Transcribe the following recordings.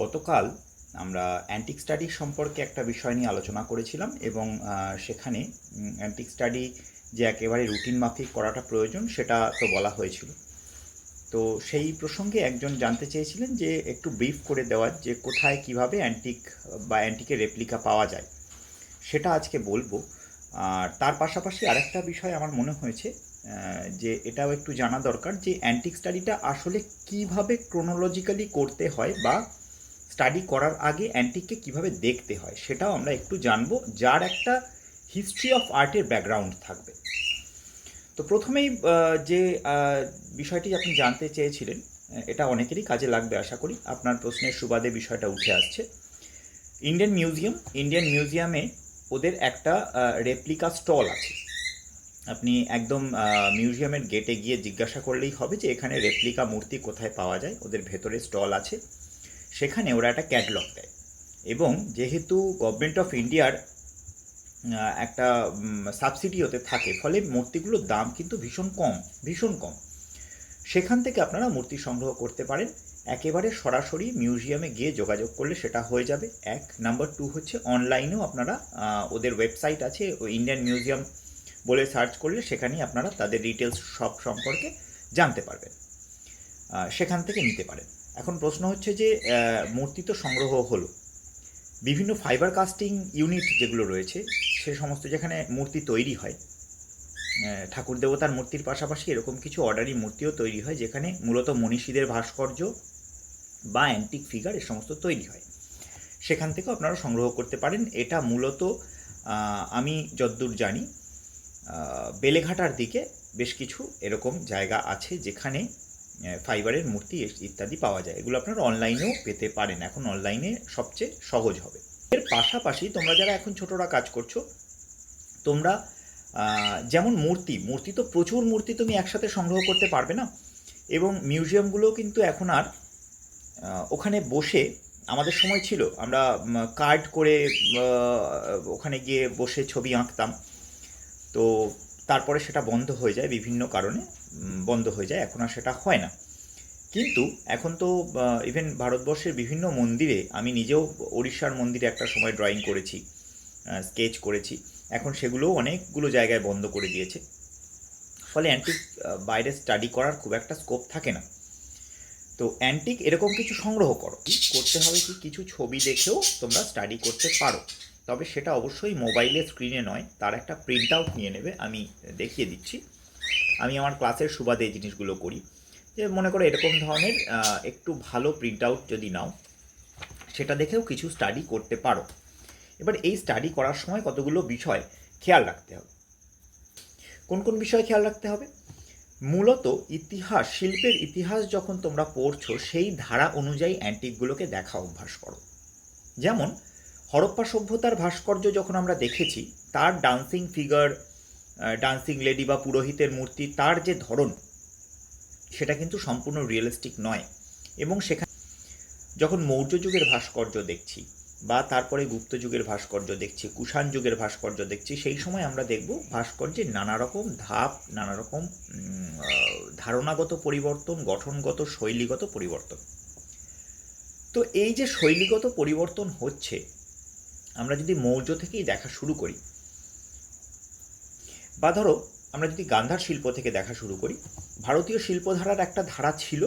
গতকাল আমরা antique study সম্পর্কে একটা বিষয় নিয়ে আলোচনা করেছিলাম এবং সেখানে অ্যান্টিক স্টাডি যে একেবারে রুটিন মাফিক করাটা প্রয়োজন সেটা তো বলা হয়েছিল। তো সেই প্রসঙ্গে একজন জানতে চেয়েছিলেন যে একটু ব্রিফ করে দেওয়ার যে কোথায় কীভাবে অ্যান্টিক বা অ্যান্টিকের রেপ্লিকা পাওয়া যায়, সেটা আজকে বলব। আর তার পাশাপাশি আরেকটা বিষয় আমার মনে হয়েছে যে এটাও একটু জানা দরকার যে অ্যান্টিক স্টাডিটা আসলে কীভাবে ক্রোনোলজিক্যালি করতে হয় বা স্টাডি করার আগে অ্যান্টিককে কীভাবে দেখতে হয় সেটাও আমরা একটু জানব, যার একটা হিস্ট্রি অফ আর্টের ব্যাকগ্রাউন্ড থাকবে। তো প্রথমেই যে বিষয়টি আপনি জানতে চেয়েছিলেন এটা অনেকেরই কাজে লাগবে আশা করি, আপনার প্রশ্নের সুবাদে বিষয়টা উঠে আসছে। ইন্ডিয়ান মিউজিয়াম ইন্ডিয়ান মিউজিয়ামে ওদের একটা রেপ্লিকা স্টল আছে। আপনি একদম মিউজিয়ামের গেটে গিয়ে জিজ্ঞাসা করলেই হবে যে এখানে রেপ্লিকা মূর্তি কোথায় পাওয়া যায়, ওদের ভেতরে স্টল আছে। সেখানে ওরা একটা ক্যাটলগ দেয়। এবং যেহেতু গভর্নমেন্ট অফ ইন্ডিয়ার একটা সাবসিডি ওতে থাকে, ফলে মূর্তিগুলোর দাম কিন্তু ভীষণ কম ভীষণ কম। সেখান থেকে আপনারা মূর্তি সংগ্রহ করতে পারেন। একেবারে সরাসরি মিউজিয়ামে গিয়ে যোগাযোগ করলে সেটা হয়ে যাবে। এক নাম্বার টু হচ্ছে অনলাইনেও আপনারা ওদের ওয়েবসাইট আছে ইন্ডিয়ান মিউজিয়াম বলে সার্চ করলে সেখানেই আপনারা তাদের ডিটেলস সব সম্পর্কে জানতে পারবেন। সেখান থেকে নিতে পারেন। এখন প্রশ্ন হচ্ছে যে মূর্তি তো সংগ্রহ হলো। বিভিন্ন ফাইবার কাস্টিং ইউনিট যেগুলো রয়েছে, সে সমস্ত যেখানে মূর্তি তৈরি হয় ঠাকুর দেবতার মূর্তির পাশাপাশি এরকম কিছু অর্ডারি মূর্তিও তৈরি হয়, যেখানে মূলত মনীষীদের ভাস্কর্য বা অ্যান্টিক ফিগার এ সমস্ত তৈরি হয়। সেখান থেকেও আপনারা সংগ্রহ করতে পারেন। এটা মূলত আমি যদ্দূর জানি বেলেঘাটার দিকে বেশ কিছু এরকম জায়গা আছে, যেখানে ফাইবারের মূর্তি ইত্যাদি পাওয়া যায়। এগুলো আপনারা অনলাইনেও পেতে পারেন। এখন অনলাইনে সবচেয়ে সহজ হবে। এর পাশাপাশি তোমরা যারা এখন ছোটরা কাজ করছ, তোমরা যেমন মূর্তি মূর্তি তো প্রচুর মূর্তি তুমি একসাথে সংগ্রহ করতে পারবে না? এবং মিউজিয়ামগুলো কিন্তু এখন আর ওখানে বসে আমাদের সময় ছিল। আমরা কার্ড করে ওখানে গিয়ে বসে ছবি আঁকতাম। তো তারপরে সেটা বন্ধ হয়ে যায় বিভিন্ন কারণে। বন্ধ হয়ে যায়। এখন আর সেটা হয় না। কিন্তু এখন তো ইভেন ভারতবর্ষের বিভিন্ন মন্দিরে আমি নিজেও ওড়িশার মন্দিরে একটা সময় ড্রয়িং করেছি স্কেচ করেছি। এখন সেগুলোও অনেকগুলো জায়গায় বন্ধ করে দিয়েছে। ফলে অ্যান্টিক বাইরে স্টাডি করার খুব একটা স্কোপ থাকে না। তো অ্যান্টিক এরকম কিছু সংগ্রহ করো। করতে হবে কি কিছু ছবি দেখেও তোমরা স্টাডি করতে পারো। তবে সেটা অবশ্যই মোবাইলের স্ক্রিনে নয়, তার একটা প্রিন্ট আউট নিয়ে নেবে। আমি দেখিয়ে দিচ্ছি। আমি আমার ক্লাসের সুবাদে এই জিনিসগুলো করি। যে মনে করো এরকম ধরনের একটু ভালো প্রিন্ট আউট যদি নাও, সেটা দেখেও কিছু স্টাডি করতে পারো। এবার এই স্টাডি করার সময় কতগুলো বিষয় খেয়াল রাখতে হবে। কোন কোন বিষয় খেয়াল রাখতে হবে? মূলত ইতিহাস, শিল্পের ইতিহাস যখন তোমরা পড়ছো, সেই ধারা অনুযায়ী অ্যান্টিকগুলোকে দেখা অভ্যাস করো। যেমন, হরপ্পা সভ্যতার ভাস্কর্য যখন আমরা দেখেছি, তার ডান্সিং ফিগার ডান্সিং লেডি বা পুরোহিতের মূর্তি, তার যে ধরন, সেটা কিন্তু সম্পূর্ণ রিয়েলিস্টিক নয়। এবং সেখানে যখন মৌর্য যুগের ভাস্কর্য দেখছি বা তারপরে গুপ্ত যুগের ভাস্কর্য দেখছি, কুষাণ যুগের ভাস্কর্য দেখছি, সেই সময় আমরা দেখব ভাস্কর্যের নানা রকম ধাপ, নানা রকম ধারণাগত পরিবর্তন, গঠনগত, শৈলীগত পরিবর্তন। তো এই যে শৈলীগত পরিবর্তন হচ্ছে, আমরা যদি মৌর্য থেকেই দেখা শুরু করি বা ধরো, আমরা যদি গান্ধার শিল্প থেকে দেখা শুরু করি, ভারতীয় শিল্পধারার একটা ধারা ছিল,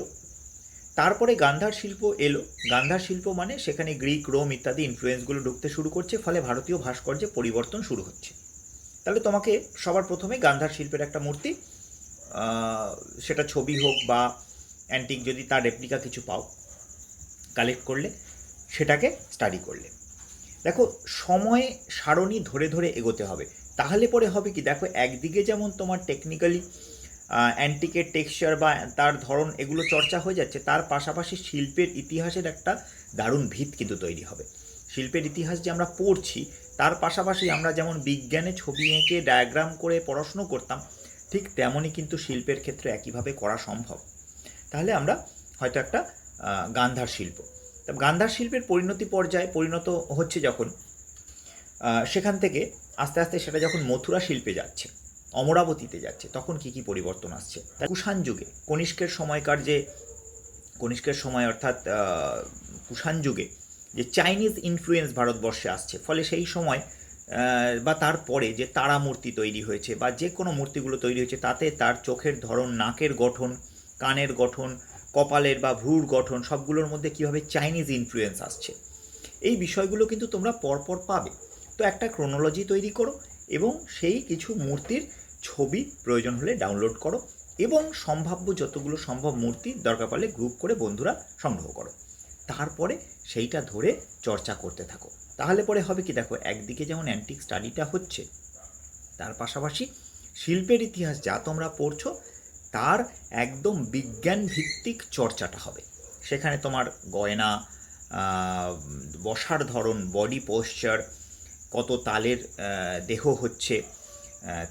তারপরে গান্ধার শিল্প এলো। গান্ধার শিল্প মানে সেখানে গ্রিক, রোম ইত্যাদি ইনফ্লুয়েন্সগুলো ঢুকতে শুরু করছে, ফলে ভারতীয় ভাস্কর্যে পরিবর্তন শুরু হচ্ছে। তাহলে তোমাকে সবার প্রথমে গান্ধার শিল্পের একটা মূর্তি সেটা ছবি হোক বা অ্যান্টিক যদি তার রেপ্লিকা কিছু পাও কালেক্ট করলে, সেটাকে স্টাডি করলে। দেখো, সময় সারণী ধরে ধরে এগোতে হবে। তাহলে পরে হবে কি? দেখো, একদিকে যেমন তোমার টেকনিক্যালি অ্যান্টিকের টেক্সচার বা তার ধরন এগুলো চর্চা হয়ে যাচ্ছে, তার পাশাপাশি শিল্পের ইতিহাসের একটা দারুণ ভিত কিন্তু তৈরি হবে। শিল্পের ইতিহাস যে আমরা পড়ছি, তার পাশাপাশি আমরা যেমন বিজ্ঞানে ছবি এঁকে ডায়াগ্রাম করে পড়াশুনো করতাম, ঠিক তেমনই কিন্তু শিল্পের ক্ষেত্রে একইভাবে করা সম্ভব। তাহলে আমরা হয়তো একটা গান্ধার শিল্প। তা গান্ধার শিল্পের পরিণতি পর্যায়ে পরিণত হচ্ছে যখন সেখান থেকে আস্তে আস্তে সেটা যখন মথুরা শিল্পে যাচ্ছে, অমরাবতীতে যাচ্ছে, তখন কি কি পরিবর্তন আসছে? তা কুষাণ যুগে, কনিষ্কের সময়কার যে, কনিষ্কের সময় অর্থাৎ কুষাণ যুগে যে চাইনিজ ইনফ্লুয়েন্স ভারতবর্ষে আসছে, ফলে সেই সময় বা তারপরে যে তারা মূর্তি তৈরি হয়েছে বা যে কোনো মূর্তিগুলো তৈরি হয়েছে, তাতে তার চোখের ধরন, নাকের গঠন, কানের গঠন, কপালের বা ভ্রুর গঠন, সবগুলোর মধ্যে কীভাবে চাইনিজ ইনফ্লুয়েন্স আসছে? এই বিষয়গুলো কিন্তু তোমরা পরপর পাবে। তো একটা ক্রোনোলজি তৈরি করো এবং সেই কিছু মূর্তির ছবি প্রয়োজন হলে ডাউনলোড করো এবং সম্ভাব্য যতগুলো সম্ভব মূর্তি দরকার পড়লে গ্রুপ করে বন্ধুরা সংগ্রহ করো। তারপরে সেইটা ধরে চর্চা করতে থাকো। তাহলে পরে হবে কি? দেখো, একদিকে যেমন অ্যান্টিক স্টাডিটা হচ্ছে, তার পাশাপাশি শিল্পের ইতিহাস যা তোমরা পড়ছো, তার একদম বিজ্ঞান ভিত্তিক চর্চাটা হবে। সেখানে তোমার গয়না বসার ধরন বডি পোশ্চার কত তালের দেহ হচ্ছে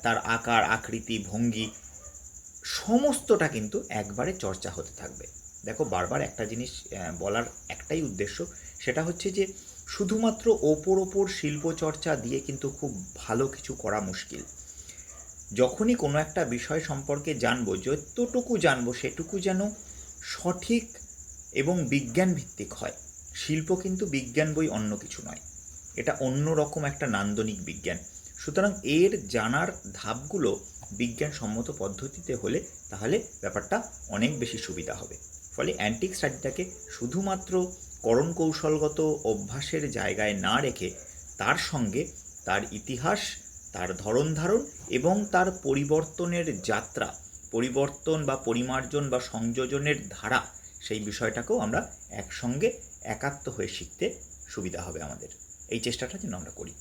তার আকার, আকৃতি, ভঙ্গি, সমস্তটা কিন্তু একবারে চর্চা হতে থাকবে। দেখো, বারবার একটা জিনিস বলার একটাই উদ্দেশ্য, সেটা হচ্ছে যে শুধুমাত্র ওপর ওপর শিল্প চর্চা দিয়ে কিন্তু খুব ভালো কিছু করা মুশকিল। যখনই কোনো একটা বিষয় সম্পর্কে জানব, যতটুকু জানব, সেটুকু যেন সঠিক এবং বিজ্ঞান ভিত্তিক হয়। শিল্প কিন্তু বিজ্ঞান বই অন্য কিছু নয়। এটা অন্য রকম একটা নান্দনিক বিজ্ঞান। সুতরাং এর জানার ধাপগুলো বিজ্ঞানসম্মত পদ্ধতিতে হলে তাহলে ব্যাপারটা অনেক বেশি সুবিধা হবে। ফলে অ্যান্টিক স্টাডিটাকে শুধুমাত্র করণ কৌশলগত অভ্যাসের জায়গায় না রেখে তার সঙ্গে তার ইতিহাস, তার ধরন ধারণ এবং তার পরিবর্তনের যাত্রা, পরিবর্তন বা পরিমার্জন বা সংযোজনের ধারা, সেই বিষয়টাকেও আমরা একসঙ্গে একাত্ম হয়ে শিখতে সুবিধা হবে আমাদের। এই চেষ্টাটা যেন আমরা করি।